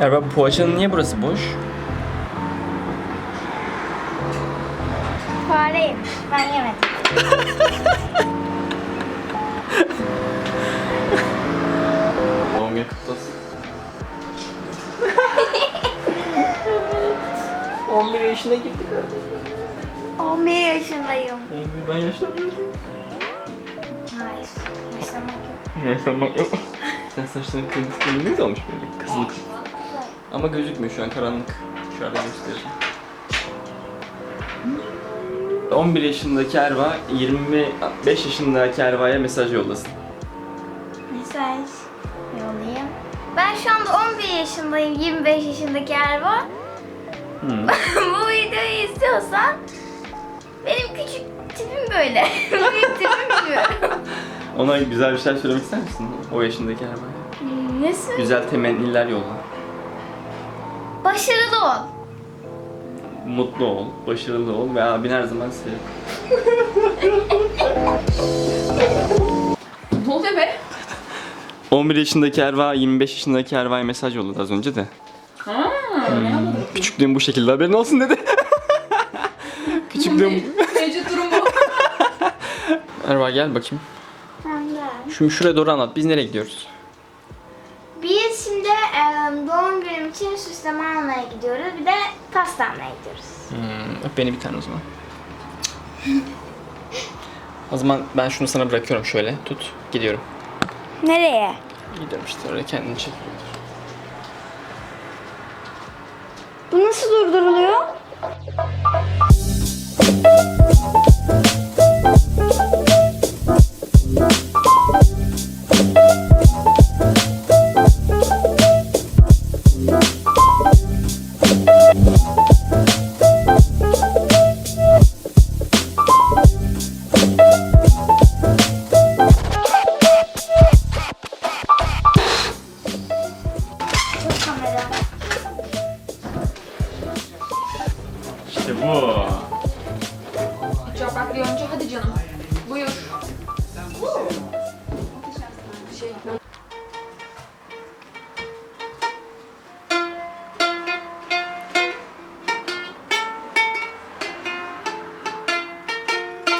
Erba bu poğaçanın niye burası boş? Fare yemiş. Ben yemedim. Doğum günü kutlu olsun. 11 yaşına girdik artık. 11 yaşındayım. 11 ben yaşlanmıyorum. Hayır. Yaşlamak yok. Yaşlanmak yok. Sen saçların kırmızı kırmızı olmuş böyle? Kızılık. Ama gözükmüyor şu an karanlık. Şöyle göstereyim. 11 yaşındaki Erva 25 yaşındaki Erva'ya mesaj yollasın. Mesaj yollayayım. Ben şu anda 11 yaşındayım. 25 yaşındaki Erva. Hmm. Bu videoyu izliyorsan benim küçük tipim böyle. Büyük tipim şu. Ona güzel bir şey söylemek ister misin? O yaşındaki Erva'ya. Nasıl? Güzel temenniler yolla. Başarılı ol. Mutlu ol, başarılı ol ve abin her zaman sev. Ne oluyor be? 11 yaşındaki Erva 25 yaşındaki Erva'ya mesaj yolladı az önce de. Ha, ne yapalım? Küçüklüğüm bu şekilde haberin olsun dedi. Küçüklüğüm... Mevcut durum bu. Erva gel bakayım. Ben Şu şuraya doğru anlat. Biz nereye gidiyoruz? Şimdi e, doğum günüm için süsleme almaya gidiyoruz. Bir de pasta almaya gidiyoruz. Hmm, öp beni bir tane o zaman. o zaman ben şunu sana bırakıyorum şöyle. Tut. Gidiyorum. Nereye? Gidiyorum işte oraya kendini çek. Bu nasıl durduruluyor? Yapraklı yonca hadi canım. Buyur. Şey,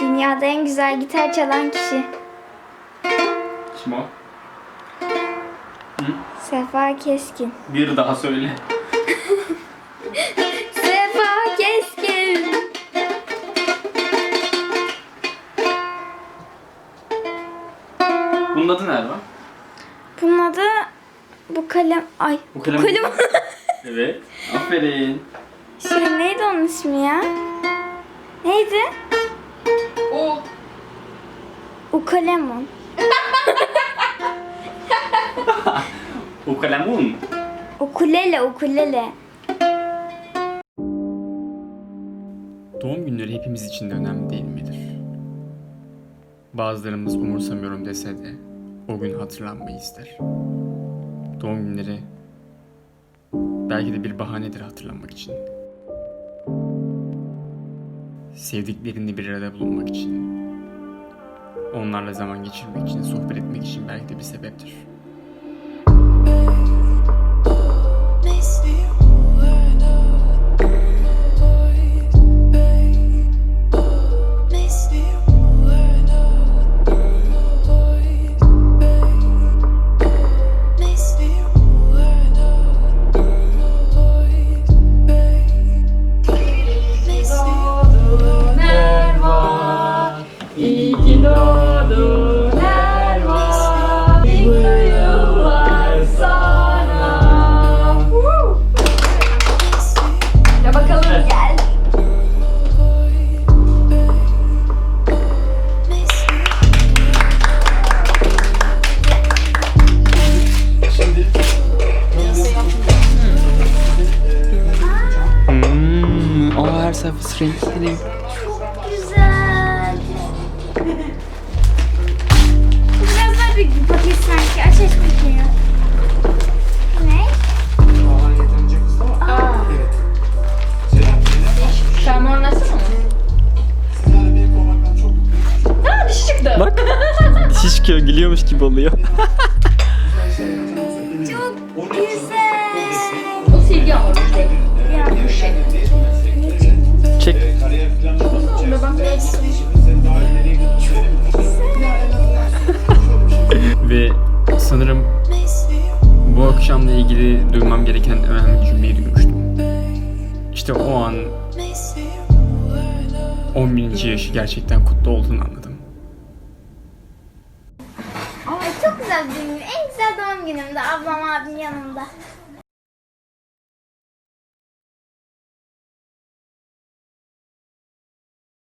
Dünyada en güzel gitar çalan kişi. Kim o? Sefa Keskin. Bir daha söyle. Bunun adı ne Erva? Bunun adı bu kalem ay Bu bu kalem- kalem, Evet. Aferin. şey neydi onun ismi ya? Neydi? o Ukalemon. Ukalemun. Ukulele ukulele. Doğum günleri hepimiz için de önemli değil midir? Bazılarımız umursamıyorum dese de o gün hatırlanmayı ister. Doğum günleri belki de bir bahanedir hatırlanmak için. Sevdiklerinle bir arada bulunmak için. Onlarla zaman geçirmek için, sohbet etmek için belki de bir sebeptir. Aa renkli. Güzel. Biraz daha büyük bir paket sanki. Aç aç kutuyu. Ne? Fermuarını açsana mı? Aa dişi çıktı. Bak. Dişi çıkıyor, gülüyormuş gibi oluyor. sanırım bu akşamla ilgili duymam gereken önemli cümleyi duymuştum. İşte o an 11. yaşı gerçekten kutlu olduğunu anladım. Ay çok güzel bir gün. En güzel doğum günümde ablam abim yanımda.